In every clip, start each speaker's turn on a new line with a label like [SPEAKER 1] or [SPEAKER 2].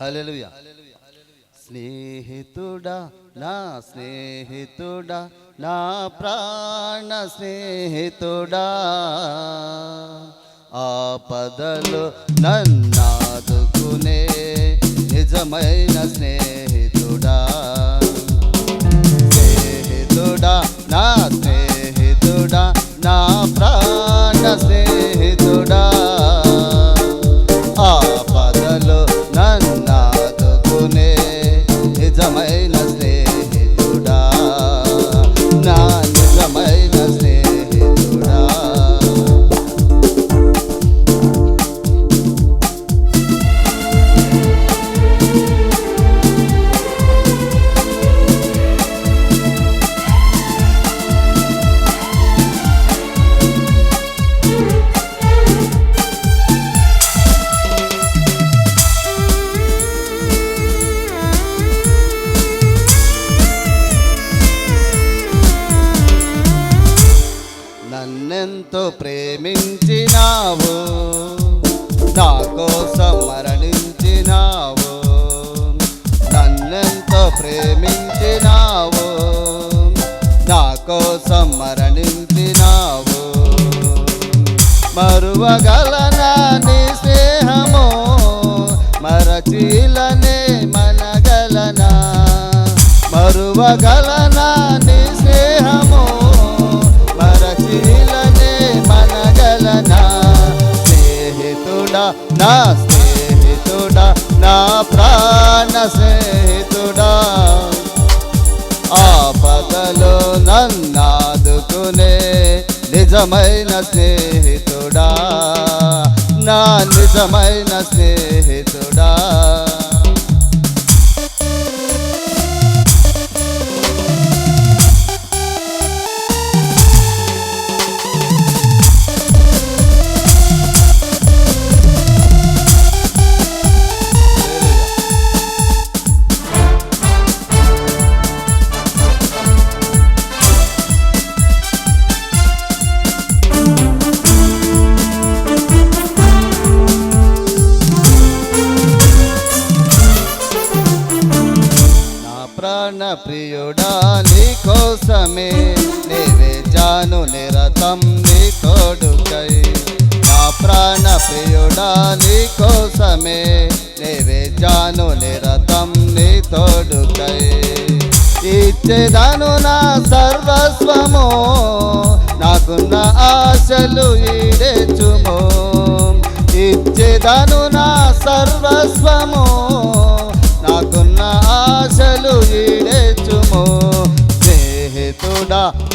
[SPEAKER 1] హల్లెలూయా. స్నేహితుడా నా స్నేహితుడా నా ప్రాణ స్నేహితుడా. ఆపదలు నన్నాదుకునే నిజమైన స్నేహ ప్రేమించినావు నా కోసం మరణించినావు నన్నెంతో ప్రేమించినావు నా కోసం మరణించినావు. మరువగలనా నీ స్నేహము మరచీలనే మనగలనా. మరువగలనా నా స్నేహితుడా నా ప్రాణ స్నేహితుడా. ఆపదలో నన్నాదుకునే నిజమైన స్నేహితుడా నా నిజమైన స్నేహితుడా. ప్రియుడా నీ కోసమే నీవే జాను నిరతం నీ కొడుకై. నా ప్రాణ ప్రియుడా నీ కోసమే నీవే జాను నిరతం నీ తోడుకై. ఇచ్చేదాను నా సర్వస్వము నాకున్న ఆశలు ఈడేచుము. ఇచ్చేదాను నా సర్వస్వము నాకున్న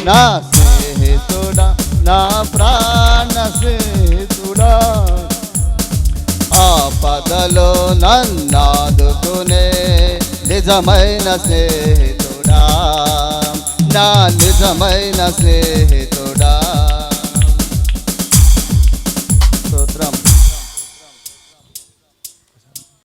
[SPEAKER 1] నా స్నేహితుడా నా ప్రాణ స్నేహితుడా ఆపదలో నన్నాదుకునే నిజమైన స్నేహితుడా నా నిజమైన స్నేహితుడు